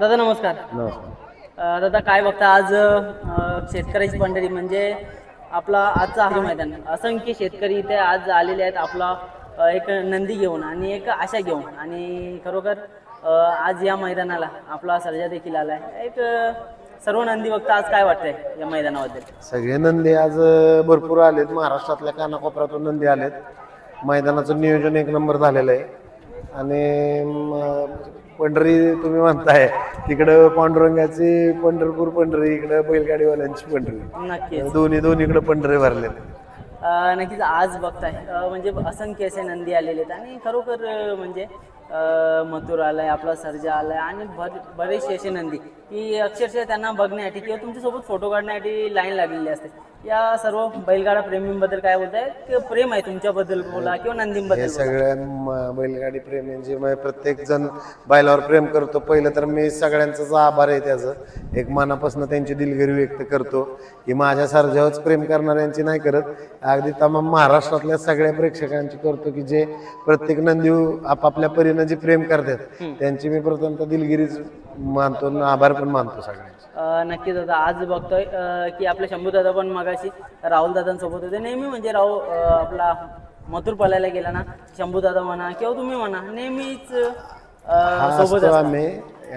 दादा नमस्कार. नमस्कार. अ, दादा काय बघता आज अ, शेतकऱ्याची पंढरी म्हणजे आपला आजचा हा मैदान. असंख्य शेतकरी इथे आज आलेले आहेत आपला अ, एक नंदी घेऊन आणि एक आशा घेऊन. आणि खरोखर अ, आज या मैदानाला आपला सर्जा देखील आलाय. एक अ, सर्व नंदी बघता आज काय वाटतंय या मैदानाबद्दल? सगळे नंदी आज अ, भरपूर आलेत. महाराष्ट्रातल्या कानाकोपऱ्यातून नंदी आलेत. मैदानाचं नियोजन एक नंबर झालेलं आहे. आणि म, पंढरी तुम्ही म्हणताय. तिकडं पांडुरंगाची पंढरपूर पंढरी इकडं बैलगाडीवाल्यांची पंढरी. नक्कीच. दोन्ही दोन्हीकडे पंढरे भरलेले अ, नक्कीच आज बघताय. अ, म्हणजे असंख्य असे नंदी आलेले आहेत आणि खरोखर अ, म्हणजे अ, मथुर आलाय आपला सर्जा आलाय आणि भर बरेचसे असे नंदी. की अक्षरशः त्यांना बघण्यासाठी किंवा तुमच्यासोबत फोटो काढण्यासाठी लाईन लागलेली असते. या सर्व बैलगाडा प्रेमींबद्दल काय बोलताय? की प्रेम आहे तुमच्याबद्दल बोला किंवा हे नंदींबद्दल बोला. सगळ्या म- बैलगाडी प्रेमी जे म्हणजे प्रत्येक जण बैलावर प्रेम करतो. पहिलं तर मी सगळ्यांचाच आभार आहे त्याचं. एक मनापासून त्यांची दिलगिरी व्यक्त करतो की माझ्या सर्जावरच प्रेम करणाऱ्यांची नाही करत. अगदी तमाम महाराष्ट्रातल्या सगळ्या प्रेक्षकांची करतो की जे प्रत्येक नंदी आपापल्या परीनं जे प्रेम करतात त्यांची मी प्रथमतः दिलगिरीच मानतो आणि आभार पण मानतो सगळ्यांचे अ, नक्कीच दादा आज बघतोय की आपले शंभू दादा पण मगाशी राहुल दादांसोबत होते. नेहमी म्हणजे राहू आपला मथुर पलायला गेला ना शंभू दादा म्हणा किंवा तुम्ही म्हणा नेहमीच सोबत. आम्ही.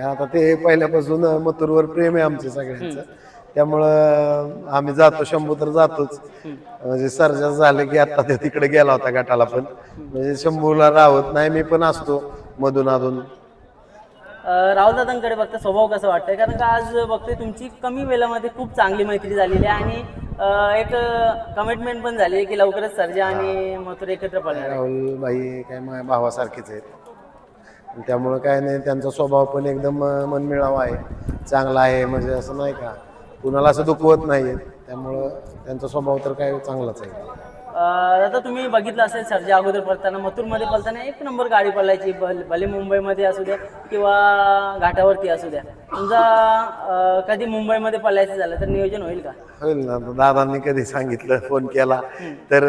आता ते पहिल्यापासून मथुरवर प्रेम आहे आमचं सगळ्यांचं. त्यामुळं आम्ही जातो शंभू तर जातोच. म्हणजे सर्जा झालं की आता ते तिकडे गेला होता गटाला पण. म्हणजे शंभूला राहत नाही मी पण असतो मधून अधून. अ, राहुल दादांकडे बघता स्वभाव कसं वाटतंय? कारण का आज बघतोय तुमची कमी वेळामध्ये खूप चांगली मैत्री झालेली आहे आणि अ, एक कमिटमेंट पण झाली आहे की लवकरच सर्जा आणि मथुर एकत्र पडणार आहे. राहुल बाई काय माझ्या भावासारखेच आहेत. आणि त्यामुळं काय नाही त्यांचा स्वभाव पण एकदम अं, मनमिळावा आहे. चांगला आहे म्हणजे असं नाही का कुणाला असं दुखवत नाही त्यामुळं त्यांचा स्वभाव तर काय चांगलाच आहे. आता तुम्ही बघितलं असेल सर्जा अगोदर पळताना मथुरमध्ये पळताना एक नंबर गाडी पळायची भल- भले मुंबईमध्ये असू द्या किंवा घाटावरती असू द्या. तुमचा कधी मुंबईमध्ये पळायचं झालं तर नियोजन होईल का? होईल ना. दादांनी कधी सांगितलं फोन केला. तर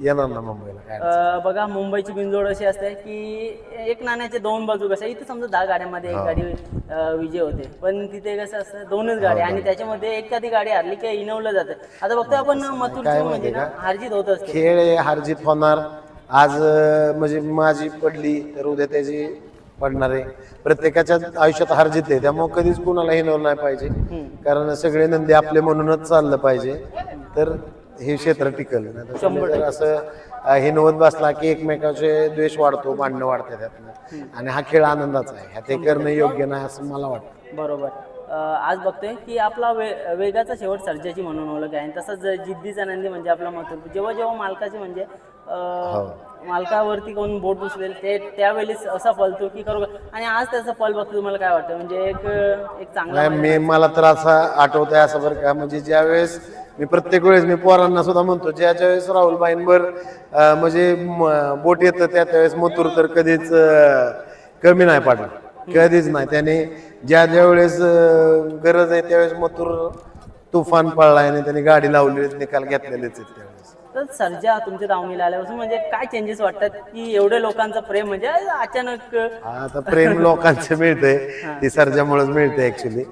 येणार ना मुंबईला काय अ, बघा मुंबईची बिनजोड अशी असते की एक नाण्याचे दोन बाजू कशा इथे समजा दहा गाड्यांमध्ये एक गाडी अ, विजय होते. पण तिथे कसं असतं दोनच गाड्या आणि त्याच्यामध्ये एखादी गाडी हरली की इनवलं जातं. आता बघतो आपण मथुरची म्हणजे ना हारजीत होत असते. खेळ हारजीत होणार. आज अं, म्हणजे माझी पडली तर उद्या त्याची पडणार आहे. प्रत्येकाच्या आयुष्यात हारजीत आहे त्यामुळे कधीच कुणाला हिनवलं नाही पाहिजे. कारण सगळे नंदी आपले म्हणूनच चाललं पाहिजे. तर हे क्षेत्र टिकल. नाहीतर असं हिनवत बसला की एकमेकाचे द्वेष वाढतो भांडणं वाढते त्यातनं आणि हा खेळ आनंदाचा आहे. ह्या ते करणं योग्य नाही असं मला वाटतं. बरोबर. आज बघतोय की आपला वे वेगाचा शेवट सर्जाची म्हणून ओळख आहे. तसंच जिद्दीचा नंदी म्हणजे आपला मथुर जेव्हा जेव्हा मालकाचे म्हणजे अ, मालकावरती कोण बोट उचलेल ते त्यावेळेस असा पलतो की खरोखर आणि आज त्याचा पल बघतो तुम्हाला काय वाटतं? म्हणजे एक एक चांगला मी मला तर असं आठवत आहे असं बरं का म्हणजे ज्या वेळेस मी प्रत्येक वेळेस मी पोरांना सुद्धा म्हणतो ज्या ज्या वेळेस राहुलबाईंवर अं, म्हणजे बोट येतं त्या त्यावेळेस मथुर तर कधीच कमी नाही पाडलं. कधीच नाही. त्याने ज्या ज्या वेळेस गरज आहे त्यावेळेस मथुर तुफान पडलाय आणि त्याने गाडी लावली निकाल घेतलेलेच आहेत त्यावेळेस. तर सर्जा तुमच्या दावणीला आल्यापासून म्हणजे काय चेंजेस वाटतात की एवढे लोकांचं प्रेम म्हणजे अचानक आता प्रेम लोकांचं मिळतंय. ती सर्जामुळेच मिळते ऍक्च्युली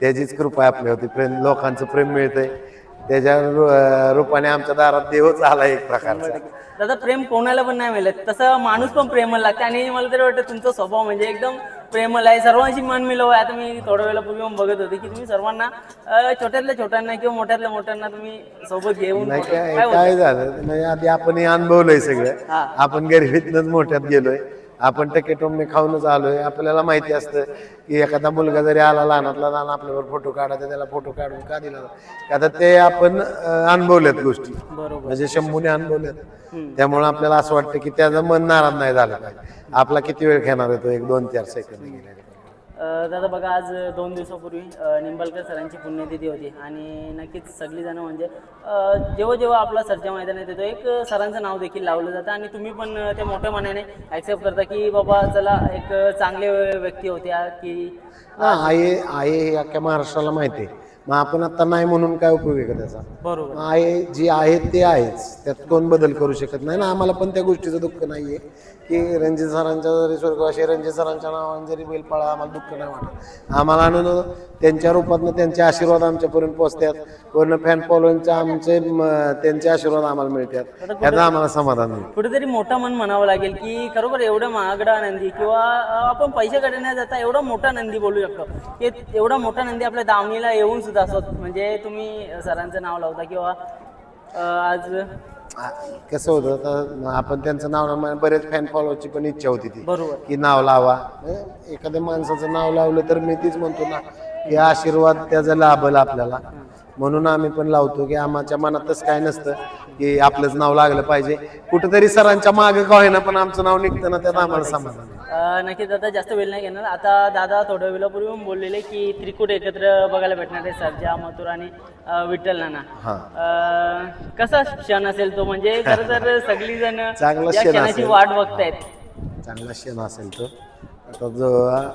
त्याचीच कृपा आहे आपल्यावरती. प्रेम लोकांचं प्रेम मिळतंय. त्याच्या रूपाने आमच्या दारात देवच आला एक प्रकारचा. दादा प्रेम कोणाला पण नाही मिळत. तसं माणूस पण प्रेमल लागते. आणि मला तरी वाटतं तुमचा स्वभाव म्हणजे एकदम प्रेमल आहे सर्वांशी मन मिळव आहे आता मी थोड्या वेळापूर्वी बघत होते की तुम्ही सर्वांना अं, छोट्यातल्या छोट्यांना किंवा मोठ्यातल्या मोठ्यांना तुम्ही सोबत घेऊन नाही काय काय बोलता? काय झालं म्हणजे आधी आपण हे अनुभवलंय सगळं हा. आपण गरिबीतनच मोठ्यात गेलोय आपण टके टोमणे खाऊनच आलोय. आपल्याला माहिती असतं की एखादा मुलगा जरी आला लहानातला लहान आपल्यावर फोटो काढायचा त्याला फोटो काढून का दिला तर ते आपण अनुभवल्यात गोष्टी. म्हणजे शंभूने अनुभवल्यात. त्यामुळे आपल्याला असं वाटतं की त्याचं मन नाराज नाही झालं पाहिजे. आपला किती वेळ घेणार आहे तो? एक दोन चार सेकंद दादा बघा आज दोन दिवसापूर्वी निंबाळकर सरांची पुण्यतिथी होती आणि नक्कीच सगळीजण म्हणजे जेव्हा जेव्हा आपला सर्जा मैदानात येतो एक सरांचं नाव देखील लावलं जातं आणि तुम्ही पण ते मोठ्या मनाने ॲक्सेप्ट करता की बाबा चला एक चांगले व्यक्ती होत्या की हा आहे आहे हे अख्ख्या महाराष्ट्राला माहिती आहे. मग आपण आता नाही म्हणून काय उपयोग आहे का त्याचा? बरोबर. आहे जे आहे ते आहेच. त्यात कोण बदल करू शकत नाही ना? आम्हाला पण त्या गोष्टीचं दुःख नाहीये. की रणजित सरांच्या जरी स्वर्गवासी रणजित सरांच्या नावाने जरी बैल पळा आम्हाला दुःख नाही वाटत. आम्हाला आनंद त्यांच्या रूपातनं त्यांचे आशीर्वाद आमच्यापर्यंत पोहोचतात पूर्ण फॅन फॉलोईंगचे आमचे त्यांचे आशीर्वाद आम्हाला मिळतात. याचं आम्हाला समाधान मिळतं कुठेतरी मोठा मन म्हणावं लागेल की खरोखर एवढा महागडा नंदी किंवा आपण पैशाकडे न जाता एवढा मोठा नंदी बोलू शकतो. की एवढा मोठा नंदी आपल्या दावणीला येऊन सुद्धा असतो. म्हणजे तुम्ही सरांचं नाव लावता किंवा आज कसं होतं तर आपण त्यांचं नाव ना बरेच फॅन फॉलोची पण इच्छा होती ती बरोबर. की नाव लावा. म्हणजे एखाद्या माणसाचं नाव लावलं तर मी तीच म्हणतो ना की आशीर्वाद त्याचा लाभल आपल्याला. म्हणून आम्ही पण लावतो की आमच्या मनातच काय नसतं की आपलंच नाव लागलं पाहिजे. कुठेतरी सरांच्या मागे का होईना पण आमचं नाव निघतं ना त्यात आम्हाला समाधान नक्कीच दादा जास्त वेळ नाही घेणार. आता दादा थोड्या वेळापूर्वी पण बोललेले की त्रिकूट एकत्र बघायला भेटणार आहे सर्जा मथुर आणि अं, विठ्ठल नाना. हा. अं, कसा क्षण असेल तो? म्हणजे खरं तर सगळी जण चांगला या क्षण क्षणाची असेल. वाट बघतायत. चांगला शेण असेल तो. आता जो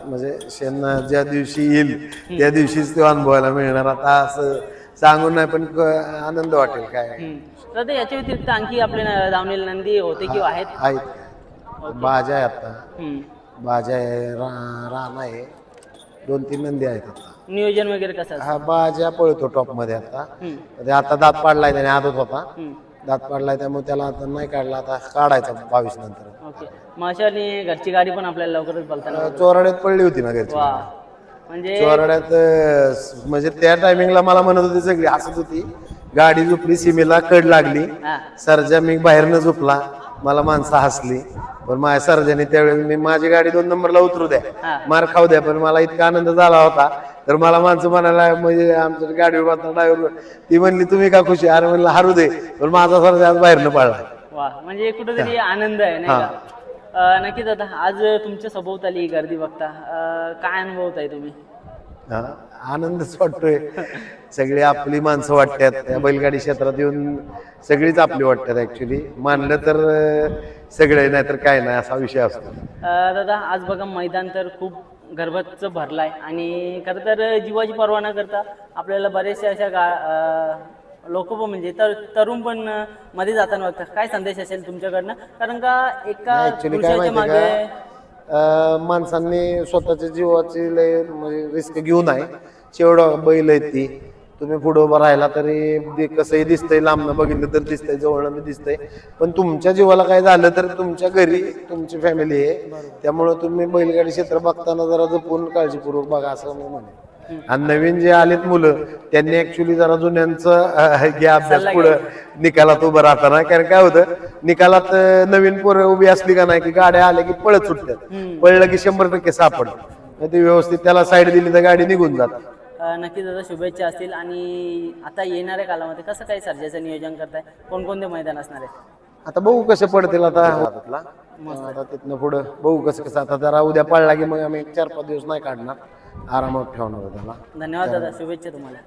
म्हणजे शेण ज्या दिवशी येईल त्या दिवशीच तो अनुभवायला मिळणार. आता असं सांगून नाही पण क- आनंद वाटेल काय. हम्म. ते याच्या व्यतिरिक्त आणखी आपले न- नंदी होते किंवा आहेत? आहेत. बाजा आहे आता. हम्म. बाजा आहे रा आहे. दोन तीन नंदी आहेत आता. नियोजन वगैरे कसं असतं? हा बाजा पळतो टॉपमध्ये आता. हम्म. ते आता दात पाडलाय त्याने आदत होता. हम्म. दात पाडलाय त्यामुळे त्याला आता नाही काढला आता काढायचा बावीस नंतर. ओके. मग अशाने घरची गाडी पण आपल्याला लवकरच बोलताना चोराड्यात पडली होती ना घरची वा. म्हणजे चोराड्यात अं, म्हणजे त्या टायमिंगला मला म्हणत होती सगळी हसत होती. गाडी झोपली सीमेला कड लागली. हा. सरजा मी बाहेरनं झोपला. मला माणसं हसली. पण माझ्या सरजाने त्यावेळेस मी माझी गाडी दोन नंबरला उतरू द्या. हा. मार खाऊ द्या पण मला इतका आनंद झाला होता. तर मला माणसं म्हणायला म्हणजे आमच्या गाडी ड्रायव्हर ती म्हणली तुम्ही का खुशी? अरे म्हणलं हारू दे. पण माझा सरजा आज बाहेरनं पडला वा म्हणजे कुठेतरी आनंद आहे नाही का? नक्कीच आता आज तुमच्या सभोवताली गर्दी बघता काय अनुभवत आहे तुम्ही आनंदच वाटतोय. सगळी आपली माणसं वाटतात. त्या बैलगाडी क्षेत्रात येऊन सगळीच आपली वाटतात ऍक्च्युली मानलं तर सगळे नाही तर काय नाही असा विषय असतो. दादा आज बघा मैदान तर खूप गर्भच भरलाय. आणि खरं तर जीवाची पर्वा न करता आपल्याला बरेचशा अशा गा लोक पण म्हणजे तर तरुण पण मध्ये जाताना बघतात. काय संदेश असेल तुमच्याकडनं? कारण का एका ऍक्च्युली काय पुरुषाच्या माहिती मागे का? अं, माणसांनी स्वतःच्या जीवाची लय म्हणजे रिस्क घेऊ नये शेवढं बैल आहेत ती. तुम्ही पुढे उभं राहिला तरी दि- कसंही दिसतंय लांबनं बघितलं तर दिसतंय जवळनं बी दिसतंय. पण तुमच्या जीवाला काय झालं तर तुमच्या घरी तुमची फॅमिली आहे. त्यामुळं तुम्ही बैलगाडी क्षेत्र बघताना जरा जपून काळजीपूर्वक बघा असं मी म्हणेन. आणि नवीन जे आलेत मुलं त्यांनी ऍक्च्युली जरा जुन्यांचं घ्या अभ्यास पुढं निकालात उभं राहताना. कारण काय होतं निकालात नवीन पोरं उभी असली का नाही की गाड्या आल्या की पळत सुटतात. पळलं की शंभर टक्के सापडत. ते व्यवस्थित त्याला साईड दिली तर गाडी निघून जाते. अं, नक्कीच दादा शुभेच्छा असतील. आणि आता येणाऱ्या कालामध्ये कसं काय सर्जाचं नियोजन करताय? कोणकोणते मैदान असणार आहे आता बघू कसे पडतील आता. आता तिथनं पुढं बघू कसं कसं. आता जरा उद्या पळला की मग आम्ही चार पाच दिवस नाही काढणार. आरामात ठेवणार त्याला. धन्यवाद दादा शुभेच्छा तुम्हाला.